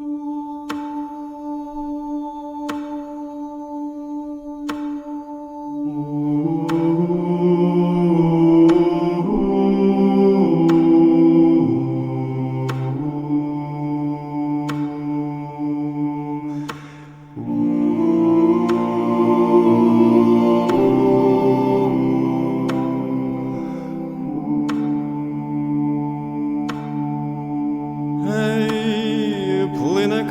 Ooh.